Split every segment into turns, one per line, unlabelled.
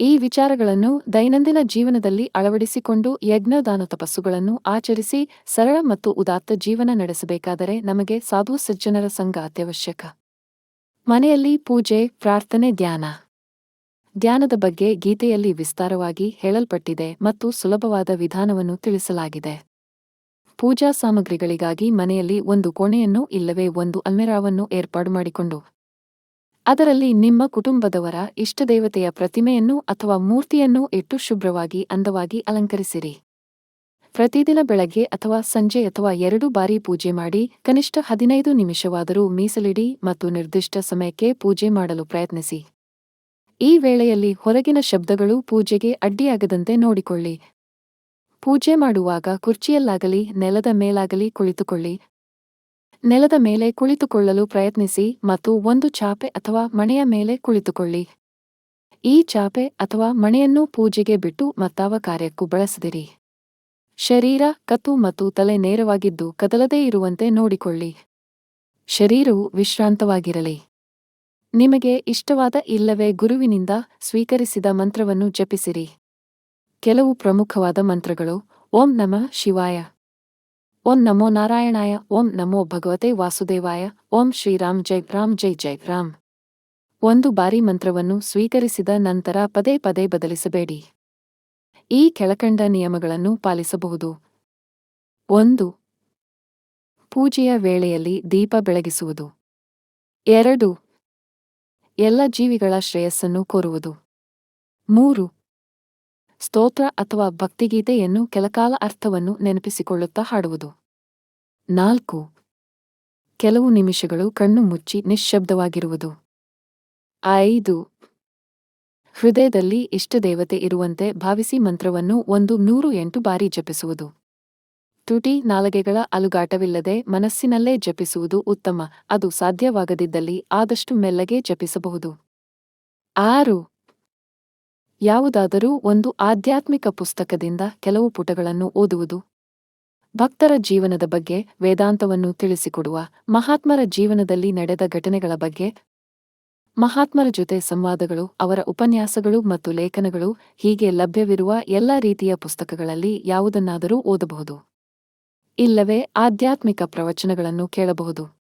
ಈ ವಿಚಾರಗಳನ್ನು ದೈನಂದಿನ ಜೀವನದಲ್ಲಿ ಅಳವಡಿಸಿಕೊಂಡು ಯಜ್ಞದಾನ ತಪಸ್ಸುಗಳನ್ನು ಆಚರಿಸಿ ಸರಳ ಮತ್ತು ಉದಾತ್ತ ಜೀವನ ನಡೆಸಬೇಕಾದರೆ ನಮಗೆ ಸಾಧು ಸಜ್ಜನರ ಸಂಘ ಅತ್ಯವಶ್ಯಕ. ಮನೆಯಲ್ಲಿ ಪೂಜೆ, ಪ್ರಾರ್ಥನೆ, ಧ್ಯಾನ. ಧ್ಯಾನದ ಬಗ್ಗೆ ಗೀತೆಯಲ್ಲಿ ವಿಸ್ತಾರವಾಗಿ ಹೇಳಲ್ಪಟ್ಟಿದೆ ಮತ್ತು ಸುಲಭವಾದ ವಿಧಾನವನ್ನು ತಿಳಿಸಲಾಗಿದೆ. ಪೂಜಾ ಸಾಮಗ್ರಿಗಳಿಗಾಗಿ ಮನೆಯಲ್ಲಿ ಒಂದು ಕೋಣೆಯನ್ನು ಇಲ್ಲವೇ ಒಂದು ಅಲ್ಮೆರಾವನ್ನು ಏರ್ಪಾಡು ಮಾಡಿಕೊಂಡು ಅದರಲ್ಲಿ ನಿಮ್ಮ ಕುಟುಂಬದವರ ಇಷ್ಟದೇವತೆಯ ಪ್ರತಿಮೆಯನ್ನು ಅಥವಾ ಮೂರ್ತಿಯನ್ನು ಇಟ್ಟು ಶುಭ್ರವಾಗಿ ಅಂದವಾಗಿ ಅಲಂಕರಿಸಿರಿ. ಪ್ರತಿದಿನ ಬೆಳಗ್ಗೆ ಅಥವಾ ಸಂಜೆ ಅಥವಾ ಎರಡು ಬಾರಿ ಪೂಜೆ ಮಾಡಿ ಕನಿಷ್ಠ ಹದಿನೈದು ನಿಮಿಷವಾದರೂ ಮೀಸಲಿಡಿ ಮತ್ತು ನಿರ್ದಿಷ್ಟ ಸಮಯಕ್ಕೆ ಪೂಜೆ ಮಾಡಲು ಪ್ರಯತ್ನಿಸಿ. ಈ ವೇಳೆಯಲ್ಲಿ ಹೊರಗಿನ ಶಬ್ದಗಳು ಪೂಜೆಗೆ ಅಡ್ಡಿಯಾಗದಂತೆ ನೋಡಿಕೊಳ್ಳಿ. ಪೂಜೆ ಮಾಡುವಾಗ ಕುರ್ಚಿಯಲ್ಲಾಗಲಿ, ನೆಲದ ಮೇಲಾಗಲಿ ಕುಳಿತುಕೊಳ್ಳಿ. ನೆಲದ ಮೇಲೆ ಕುಳಿತುಕೊಳ್ಳಲು ಪ್ರಯತ್ನಿಸಿ ಮತ್ತು ಒಂದು ಚಾಪೆ ಅಥವಾ ಮಣೆಯ ಮೇಲೆ ಕುಳಿತುಕೊಳ್ಳಿ. ಈ ಚಾಪೆ ಅಥವಾ ಮಣೆಯನ್ನು ಪೂಜೆಗೆ ಬಿಟ್ಟು ಮತ್ತಾವ ಕಾರ್ಯಕ್ಕೂ ಬಳಸದಿರಿ. ಶರೀರ, ಕತ್ತು ಮತ್ತು ತಲೆ ನೇರವಾಗಿದ್ದು ಕದಲದೇ ಇರುವಂತೆ ನೋಡಿಕೊಳ್ಳಿ. ಶರೀರವು ವಿಶ್ರಾಂತವಾಗಿರಲಿ. ನಿಮಗೆ ಇಷ್ಟವಾದ ಇಲ್ಲವೇ ಗುರುವಿನಿಂದ ಸ್ವೀಕರಿಸಿದ ಮಂತ್ರವನ್ನು ಜಪಿಸಿರಿ. ಕೆಲವು ಪ್ರಮುಖವಾದ ಮಂತ್ರಗಳು, ಓಂ ನಮಃ ಶಿವಾಯ. ಓಂ ನಮೋ ನಾರಾಯಣಾಯ, ಓಂ ನಮೋ ಭಗವತೆ ವಾಸುದೇವಾಯ, ಓಂ ಶ್ರೀರಾಮ್ ಜೈ ರಾಮ್ ಜೈ ಜೈ ರಾಮ್. ಒಂದು ಬಾರಿ ಮಂತ್ರವನ್ನು ಸ್ವೀಕರಿಸಿದ ನಂತರ ಪದೇ ಪದೇ ಬದಲಿಸಬೇಡಿ. ಈ ಕೆಳಕಂಡ ನಿಯಮಗಳನ್ನು ಪಾಲಿಸಬಹುದು. ಒಂದು, ಪೂಜೆಯ ವೇಳೆಯಲ್ಲಿ ದೀಪ ಬೆಳಗಿಸುವುದು. ಎರಡು, ಎಲ್ಲ ಜೀವಿಗಳ ಶ್ರೇಯಸ್ಸನ್ನು ಕೋರುವುದು. ಮೂರು ಸ್ತೋತ್ರ ಅಥವಾ ಭಕ್ತಿಗೀತೆಯನ್ನು ಕೆಲಕಾಲ ಅರ್ಥವನ್ನು ನೆನಪಿಸಿಕೊಳ್ಳುತ್ತಾ ಹಾಡುವುದು. ನಾಲ್ಕು. ಕೆಲವು ನಿಮಿಷಗಳು ಕಣ್ಣು ಮುಚ್ಚಿ ನಿಶ್ಶಬ್ದವಾಗಿರುವುದು. ಐದು. ಹೃದಯದಲ್ಲಿ ಇಷ್ಟದೇವತೆ ಇರುವಂತೆ ಭಾವಿಸಿ ಮಂತ್ರವನ್ನು ಒಂದು ನೂರು ಎಂಟು ಬಾರಿ ಜಪಿಸುವುದು. ತುಟಿ ನಾಲಗೆಗಳ ಅಲುಗಾಟವಿಲ್ಲದೆ ಮನಸ್ಸಿನಲ್ಲೇ ಜಪಿಸುವುದು ಉತ್ತಮ, ಅದು ಸಾಧ್ಯವಾಗದಿದ್ದಲ್ಲಿ ಆದಷ್ಟು ಮೆಲ್ಲಗೆ ಜಪಿಸಬಹುದು. ಆರು. ಯಾವುದಾದರೂ ಒಂದು ಆಧ್ಯಾತ್ಮಿಕ ಪುಸ್ತಕದಿಂದ ಕೆಲವು ಪುಟಗಳನ್ನು ಓದುವುದು. ಭಕ್ತರ ಜೀವನದ ಬಗ್ಗೆ ವೇದಾಂತವನ್ನು ತಿಳಿಸಿಕೊಡುವ ಮಹಾತ್ಮರ ಜೀವನದಲ್ಲಿ ನಡೆದ ಘಟನೆಗಳ ಬಗ್ಗೆ. ಮಹಾತ್ಮರ ಜೊತೆ ಸಂವಾದಗಳು, ಅವರ ಉಪನ್ಯಾಸಗಳು ಮತ್ತು ಲೇಖನಗಳು ಹೀಗೆ ಲಭ್ಯವಿರುವ ಎಲ್ಲ ರೀತಿಯ ಪುಸ್ತಕಗಳಲ್ಲಿ ಯಾವುದನ್ನಾದರೂ ಓದಬಹುದು. ಇಲ್ಲವೇ ಆಧ್ಯಾತ್ಮಿಕ ಪ್ರವಚನಗಳನ್ನು ಕೇಳಬಹುದು.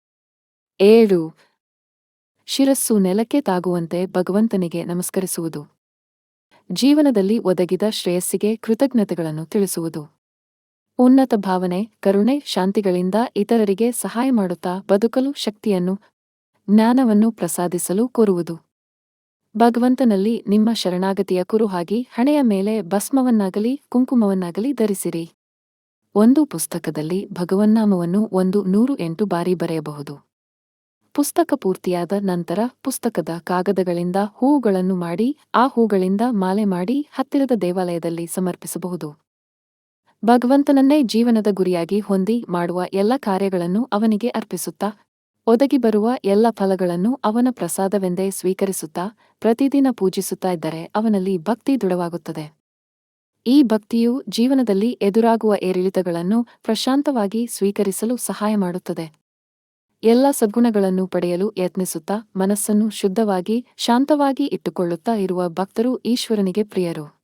ಏಳು. ಶಿರಸ್ಸು ನೆಲಕ್ಕೆ ತಾಗುವಂತೆ ಭಗವಂತನಿಗೆ ನಮಸ್ಕರಿಸುವುದು. ಜೀವನದಲ್ಲಿ ಒದಗಿದ ಶ್ರೇಯಸ್ಸಿಗೆ ಕೃತಜ್ಞತೆಗಳನ್ನು ತಿಳಿಸುವುದು. ಉನ್ನತ ಭಾವನೆ, ಕರುಣೆ, ಶಾಂತಿಗಳಿಂದ ಇತರರಿಗೆ ಸಹಾಯ ಮಾಡುತ್ತಾ ಬದುಕಲು ಶಕ್ತಿಯನ್ನು, ಜ್ಞಾನವನ್ನು ಪ್ರಸಾದಿಸಲು ಕೋರುವುದು. ಭಗವಂತನಲ್ಲಿ ನಿಮ್ಮ ಶರಣಾಗತಿಯ ಕುರುಹಾಗಿ ಹಣೆಯ ಮೇಲೆ ಭಸ್ಮವನ್ನಾಗಲಿ ಕುಂಕುಮವನ್ನಾಗಲಿ ಧರಿಸಿರಿ. ಒಂದು ಪುಸ್ತಕದಲ್ಲಿ ಭಗವನ್ನಾಮವನ್ನು ಒಂದು ನೂರು ಎಂಟು ಬಾರಿ ಬರೆಯಬಹುದು. ಪುಸ್ತಕ ಪೂರ್ತಿಯಾದ ನಂತರ ಪುಸ್ತಕದ ಕಾಗದಗಳಿಂದ ಹೂವುಗಳನ್ನು ಮಾಡಿ, ಆ ಹೂಗಳಿಂದ ಮಾಲೆ ಮಾಡಿ ಹತ್ತಿರದ ದೇವಾಲಯದಲ್ಲಿ ಸಮರ್ಪಿಸಬಹುದು. ಭಗವಂತನನ್ನೇ ಜೀವನದ ಗುರಿಯಾಗಿ ಹೊಂದಿ ಮಾಡುವ ಎಲ್ಲ ಕಾರ್ಯಗಳನ್ನು ಅವನಿಗೆ ಅರ್ಪಿಸುತ್ತಾ, ಒದಗಿ ಬರುವ ಎಲ್ಲ ಫಲಗಳನ್ನು ಅವನ ಪ್ರಸಾದವೆಂದೇ ಸ್ವೀಕರಿಸುತ್ತಾ, ಪ್ರತಿದಿನ ಪೂಜಿಸುತ್ತಾ ಇದ್ದರೆ ಅವನಲ್ಲಿ ಭಕ್ತಿ ದೃಢವಾಗುತ್ತದೆ. ಈ ಭಕ್ತಿಯು ಜೀವನದಲ್ಲಿ ಎದುರಾಗುವ ಏರಿಳಿತಗಳನ್ನು ಪ್ರಶಾಂತವಾಗಿ ಸ್ವೀಕರಿಸಲು ಸಹಾಯ ಮಾಡುತ್ತದೆ. ಎಲ್ಲ ಸದ್ಗುಣಗಳನ್ನು ಪಡೆಯಲು ಯತ್ನಿಸುತ್ತಾ ಮನಸ್ಸನ್ನು ಶುದ್ಧವಾಗಿ, ಶಾಂತವಾಗಿ ಇಟ್ಟುಕೊಳ್ಳುತ್ತಾ ಇರುವ ಭಕ್ತರು ಈಶ್ವರನಿಗೆ ಪ್ರಿಯರು.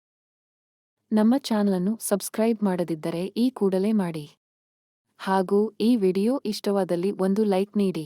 ನಮ್ಮ ಚಾನಲನ್ನು ಸಬ್ಸ್ಕ್ರೈಬ್ ಮಾಡದಿದ್ದರೆ ಈ ಕೂಡಲೇ ಮಾಡಿ. ಹಾಗೂ ಈ ವಿಡಿಯೋ ಇಷ್ಟವಾದಲ್ಲಿ ಒಂದು ಲೈಕ್ ನೀಡಿ.